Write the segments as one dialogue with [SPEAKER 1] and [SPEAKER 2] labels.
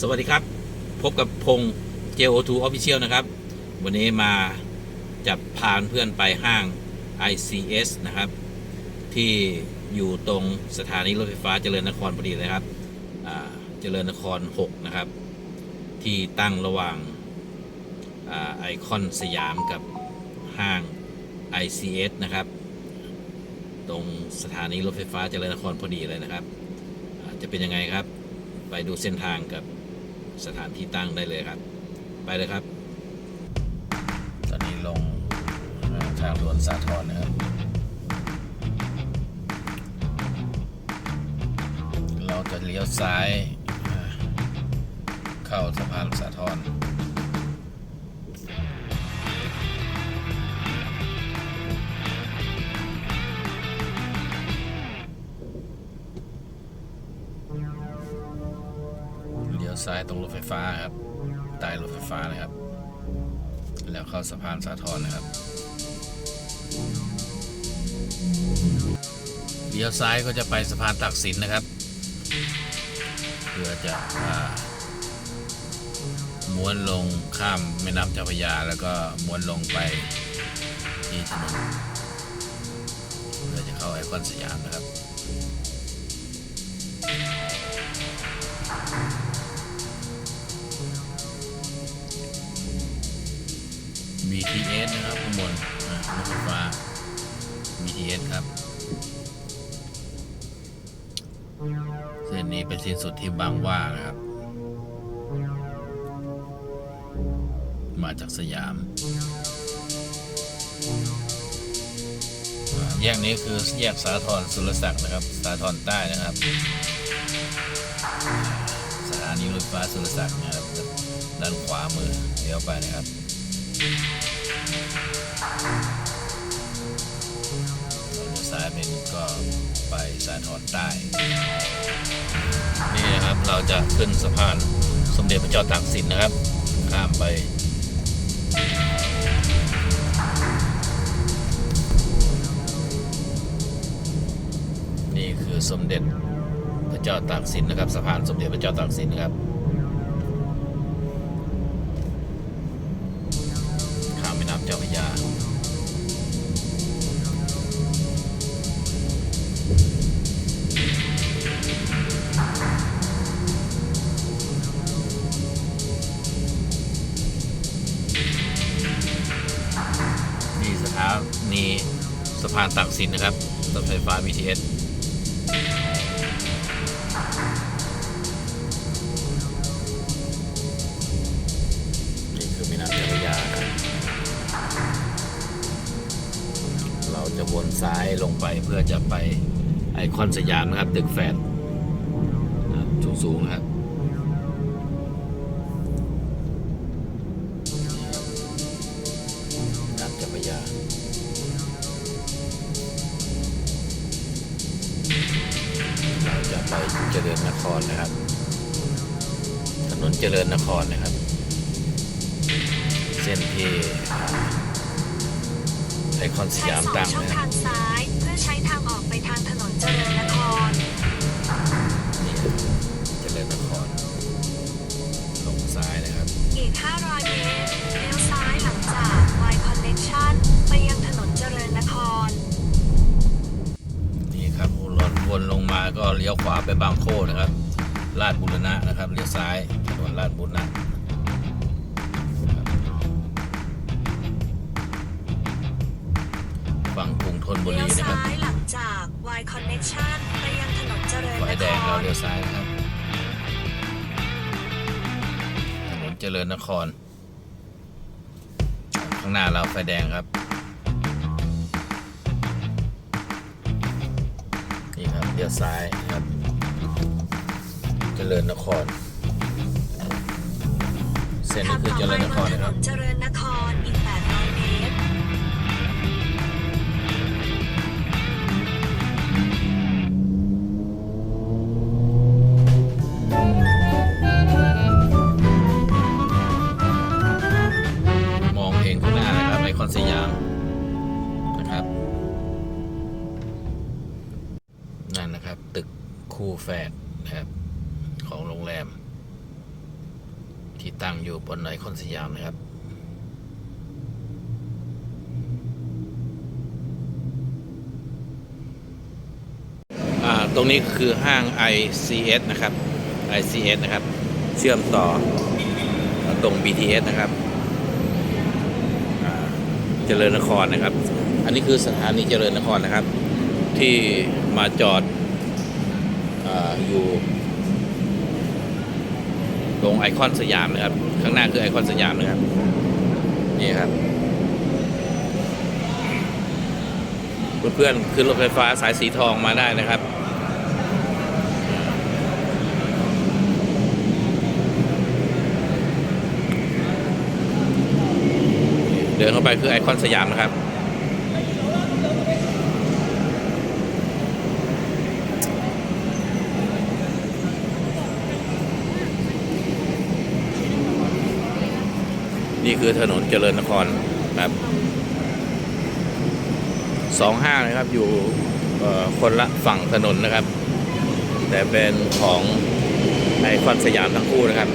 [SPEAKER 1] สวัสดีครับ พบกับพง JO2 Official นะครับ วันนี้มาจับพานเพื่อนไปห้าง ICS นะครับ ที่อยู่ตรงสถานีรถไฟฟ้าเจริญนครพอดีเลยครับเจริญนคร 6 นะครับ ที่ตั้งระหว่างอไอคอนสยามกับห้าง ICS นะครับ ตรงสถานีรถไฟฟ้าเจริญนครพอดีเลยนะครับ จะเป็นยังไงครับ ไปดูเส้นทางกับ สถานที่ตั้งได้เลยครับ ไปเลยครับ ตอนนี้ลงทางด่วนสาทรนะครับ เราจะเลี้ยวซ้าย เข้าสะพานสาทร ซ้ายตรงรถไฟฟ้าครับใต้รถไฟฟ้านะครับ แล้วเข้าสะพานสาทรนะครับเลี้ยวซ้ายก็จะไปสะพานตักสินนะครับ เพื่อจะอม้วนลงข้ามแม่น้ำเจ้าพระยา แล้วก็ม้วนลงไปที่ถนนเพื่อจะเข้าไอคอนสยามนะครับ BTS นะครับข้างบนรถไฟฟ้า BTS ครับ เส้นนี้เป็นเส้นสุดที่บางว่านะครับ มาจากสยามอ่าแยกนี้คือแยกสาทรสุรศักดิ์นะครับ สาทรใต้นะครับ สถานีรถไฟฟ้าสุรศักดิ์นะครับ ด้านขวามือเลี้ยวไปนะครับ เรายวซ้ายเป็นก็ไปสายทรใต้ นี่นะครับเราจะขึ้นสะพานสมเด็จพระเจ้าตากสินนะครับ ข้ามไปนี่คือสมเด็จพระเจ้าตากสินนะครับสะพานสมเด็จพระเจ้าตากสินนะครับ เจ้าพยานี่สถานีสะพานตากสินนะครับรถไฟฟ้า BTS ซ้ายลงไปเพื่อจะไปไอคอนสยามนะครับ ตึกแฝดนะครับสูงครับ น้ำเจ้าพระยาเราจะไปเจริญนครนะครับ ถนนเจริญนครนะครับ เส้นที่ ไอคอนส
[SPEAKER 2] ใช้
[SPEAKER 1] ยาม
[SPEAKER 2] สอง
[SPEAKER 1] ตั้ง
[SPEAKER 2] ช่อง
[SPEAKER 1] นะครับ
[SPEAKER 2] ทางซ้ายเพื่อใช้ทางออกไปทางถนนเจริญนคร
[SPEAKER 1] นี่ครับเจริญนครลงซ้ายนะครับ
[SPEAKER 2] อีก 500 เมตรเลี้ยวซ้ายหลังจาก Y Connection ไปยังถนนเจริญนคร
[SPEAKER 1] นี่ครับวนวนลงมาก็เลี้ยวขวาไปบางโคนะครับลาดบุรณะนะครับเลี้ยวซ้ายถนนลาดบุรณะ ฝั่งกรุงธนบุ
[SPEAKER 2] เลี้
[SPEAKER 1] รี
[SPEAKER 2] ยว
[SPEAKER 1] นะครับ
[SPEAKER 2] ซ้ายหลังจาก Y Connection ไปยังถนนเจริญ
[SPEAKER 1] ไฟ
[SPEAKER 2] น
[SPEAKER 1] แด
[SPEAKER 2] ค
[SPEAKER 1] งเรา
[SPEAKER 2] ร
[SPEAKER 1] เลี้ยวซ้ายนะครับถนนเจริญนคร ข้างหน้าเราไฟแดงครับ นี่ครับเลี้ยวซ้ายครับ เจริญนคร เส้นนี้
[SPEAKER 2] ขับ
[SPEAKER 1] คือ
[SPEAKER 2] ต่อ
[SPEAKER 1] เจ
[SPEAKER 2] ไป
[SPEAKER 1] ริญ
[SPEAKER 2] บ
[SPEAKER 1] น
[SPEAKER 2] น
[SPEAKER 1] คร
[SPEAKER 2] ถ
[SPEAKER 1] นะ
[SPEAKER 2] น
[SPEAKER 1] ครับ
[SPEAKER 2] นเจริญนคร
[SPEAKER 1] นะครับ ตึกคู่แฝดนะครับของโรงแรม ที่ตั้งอยู่บนไอคอนสยามนะครับตรงนี้คือห้าง ICS นะครับ ICS นะครับ เชื่อมต่อตรง BTS นะครับเจริญนครนะครับ อันนี้คือสถานีเจริญนครนะครับ ที่มาจอด อยู่ตรงไอคอนสยามนะครับ ข้างหน้าคือไอคอนสยามนะครับ นี่ครับ เพื่อนๆขึ้นรถไฟฟ้าสายสีทองมาได้นะครับเดินเข้าไปคือไอคอนสยามนะครับ นี่คือถนนเจริญนครครับสองห้างนะครับอยู่คนละฝั่งถนนนะครับ แต่เป็นของไอคอนสยามทั้งคู่นะครับ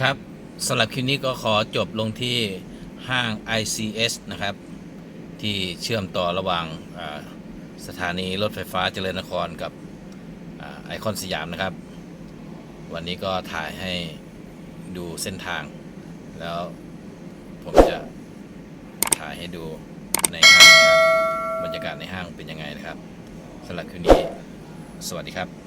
[SPEAKER 1] ครับสำหรับคลิปนี้ก็ขอจบลงที่ห้าง ICS นะครับ ที่เชื่อมต่อระหว่างอ่า สถานีรถไฟฟ้าเจริญนครกับอไอคอนสยามนะครับ วันนี้ก็ถ่ายให้ดูเส้นทาง แล้วผมจะถ่ายให้ดูในห้างนะครับบรรยากาศในห้างเป็นยังไงนะครับสำหรับคืนนี้ สวัสดีครับ